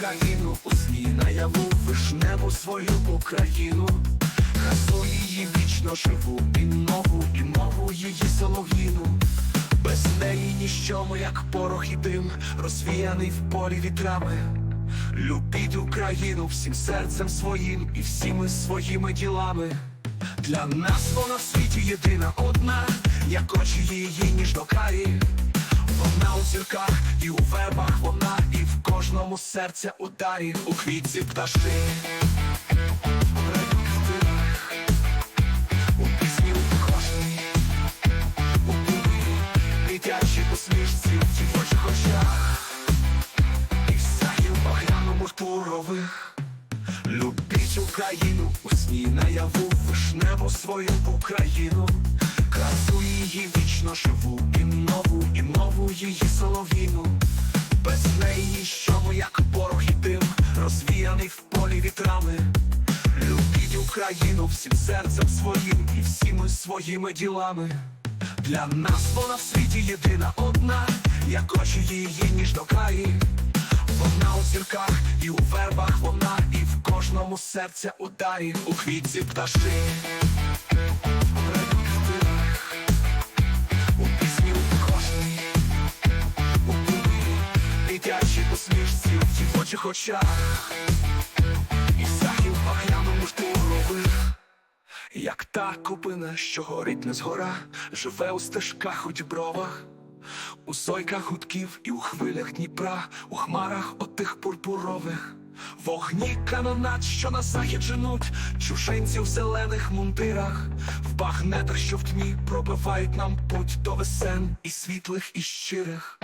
Україну у сні наяву вишневу свою Україну. Красу її вічно живу, і нову, і мову її солов'їну. Без неї ніщо ми, як порох і дим, розвіяний в полі вітрами. Любіть Україну всім серцем своїм і всіми своїми ділами. Для нас вона в світі єдина одна, як очі її ніж до карі. Вона у зірках і у вербах вона, і в кожному серця ударі, у квітці пташки. у пісні у кожній, у пилі, дитячій усмішці, в дівочих очах. І сагів багряному турових Любіть Україну у сні наяву вишневу свою Україну Красу її вічно живу і нову, і нову її солов'їну Без неї ніщо ми, як порох і дим, розвіяний в полі вітрами Любіть Україну всім серцем своїм і всіми своїми ділами для нас вона в світі єдина одна, як очі її ніж до краї. Вона у зірках і у вербах вона, і в кожному серця ударі, у квітці пташки. В дівочих очах, і захід багряному штурових. Як та купина, що горить не згора, живе у стежках у дібровах, у сойках гудків і у хвилях Дніпра, у хмарах отих пурпурових, вогні канонат, що на захід женуть, чужинці в зелених мундирах, в багнетах, що в тьмі пробивають нам путь до весен і світлих, і щирих.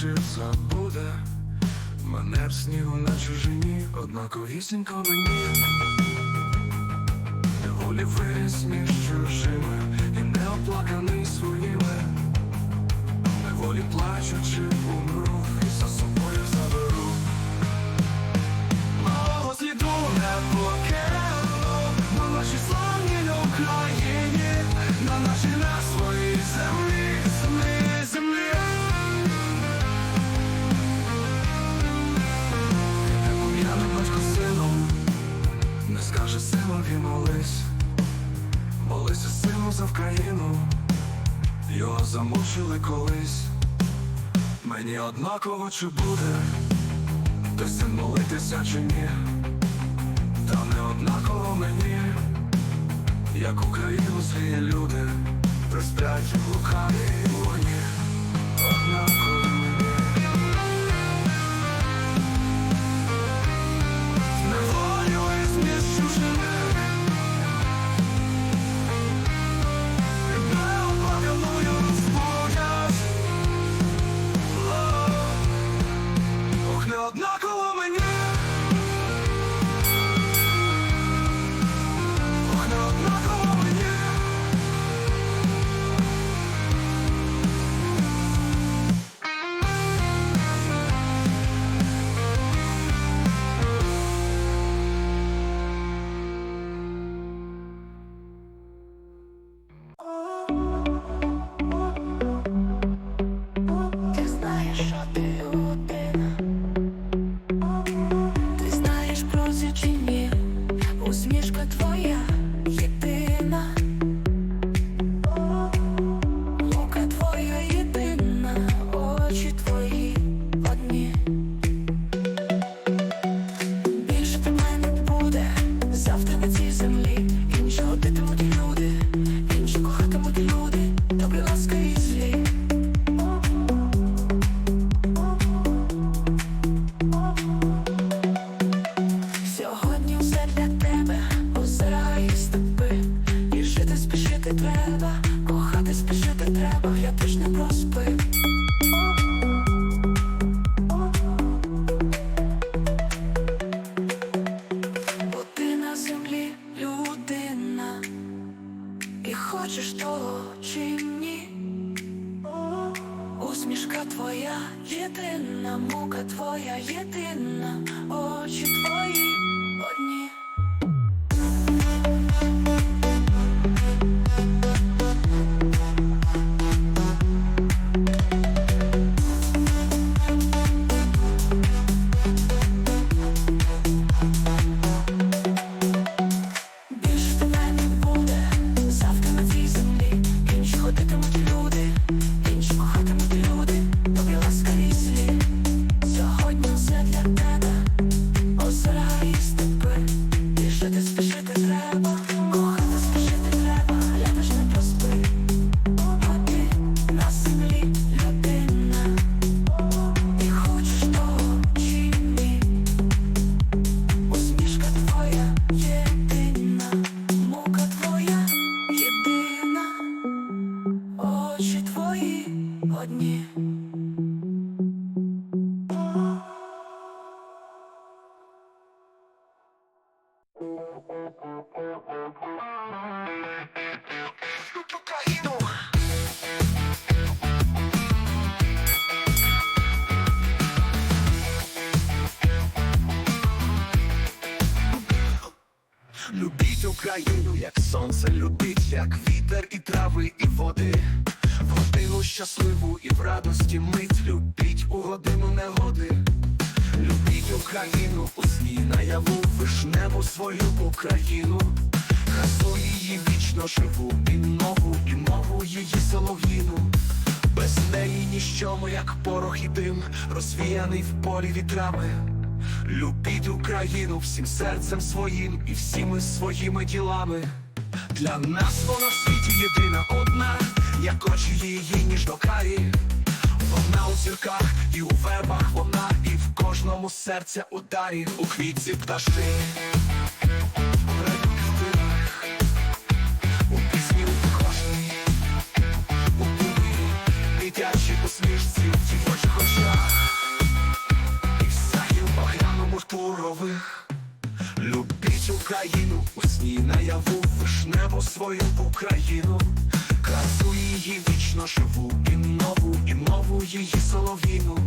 Чи забуде. Мене в снігу на чужині, однаковісінько мені. Неволі виріс між чужими і не оплаканий своїми, неволі плачучи умру і за собою заберу. Мого сліду не покину На нашій славній Україні На нашій Його замучили колись. Мені однаково чи буде Ти син молитися чи ні, та не однаково мені, як Україну свій люди, Треба, кохати спішити треба, я теж не проспив Бо на землі людина, і хочеш того чим твоя єдина, мука твоя єдина, очі твої. Любіть як сонце любіть, як вітер і трави, і води. В годину щасливу і в радості мить любіть у годину негоди. Любіть Україну у сні наяву, вишневу свою Україну, красу її вічно живу, і нову, і мову її солов'їну. Без неї ніщо як порох і дим, розвіяний в полі вітрами. Любіть Україну всім серцем своїм і всіми своїми ділами. Для нас вона в світі єдина одна, як очі її ніж до карі. Вона у зірках і у вербах вона, і в кожному серця ударі, у квітці пташки. Пурових Любіть Україну у сні наяву вишневу свою Україну, красу її вічно живу, і нову, і мову її солов'їну.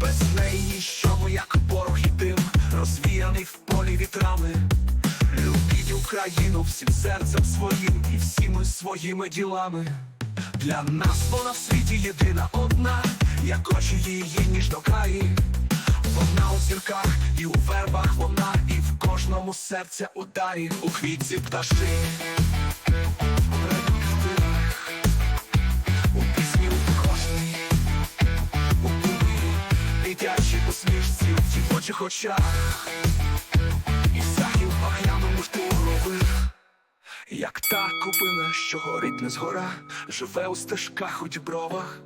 Без неї ніщо ми, як порох і дим, розвіяний в полі вітрами. Любіть Україну всім серцем своїм і всіми своїми ділами. Для нас вона в світі єдина одна, як очі її ніжно карі. Вона у зірках і у вербах вона, і в кожному серця ударі, у квітці реквізитах, У пісні у кожній, у пуні, дитячій усмішці, в дівочих очах. Як та купина, що горить не згора, живе у стежках у дібровах,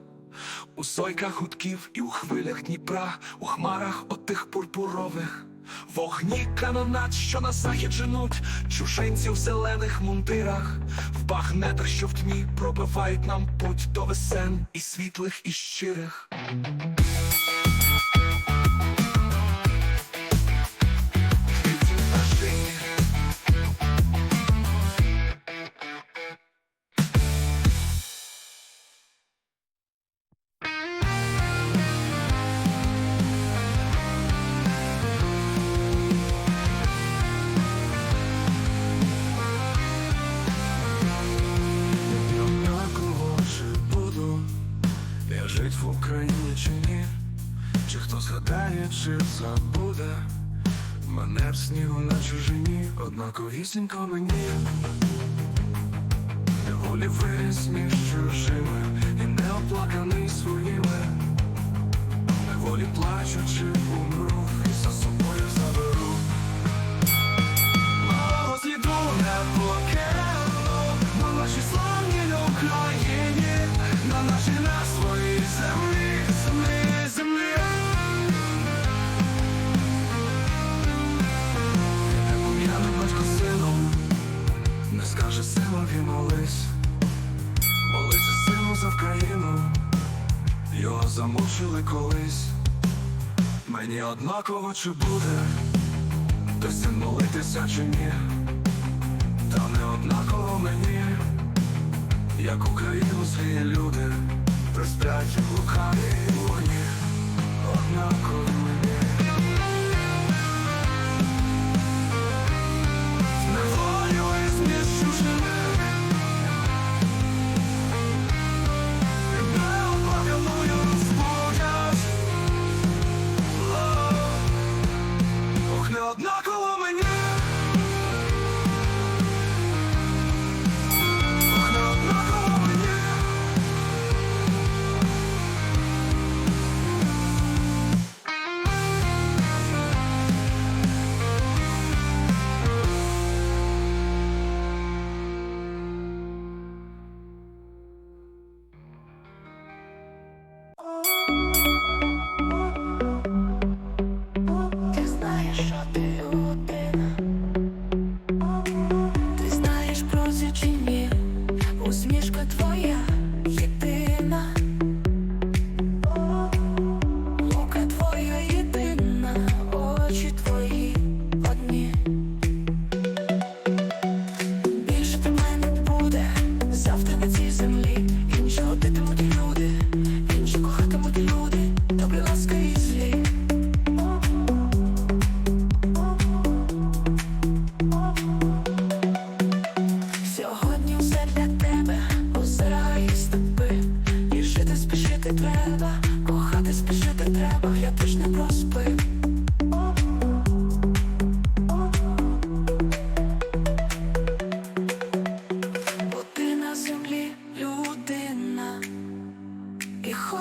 у сойках гудків і у хвилях Дніпра, у хмарах отих пурпурових, вогні канонат, що на захід женуть, чужинці в зелених мундирах, в багнетах, що в тьмі пробивають нам путь до весен і світлих, і щирих. Чи забуде. Мене в снігу на чужині, однаковісінько мені, неволі виріс між чужими і не оплаканий своїми, неволі плачучи умру і за Замучили колись. Мені однаково чи буде досі молитися чи ні, та не однаково мені, як Україну злі люди, присплять у лукаві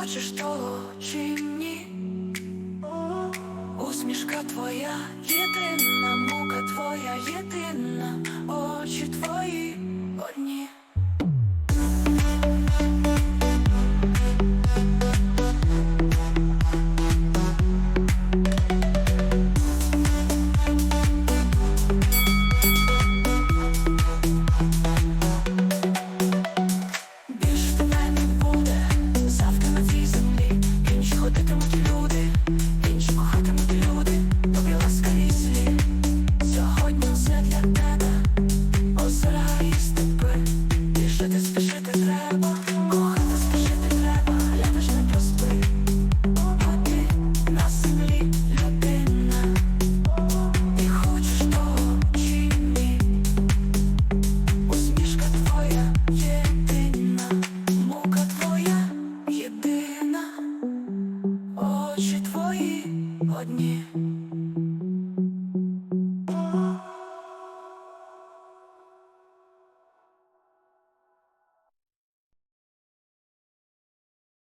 just told you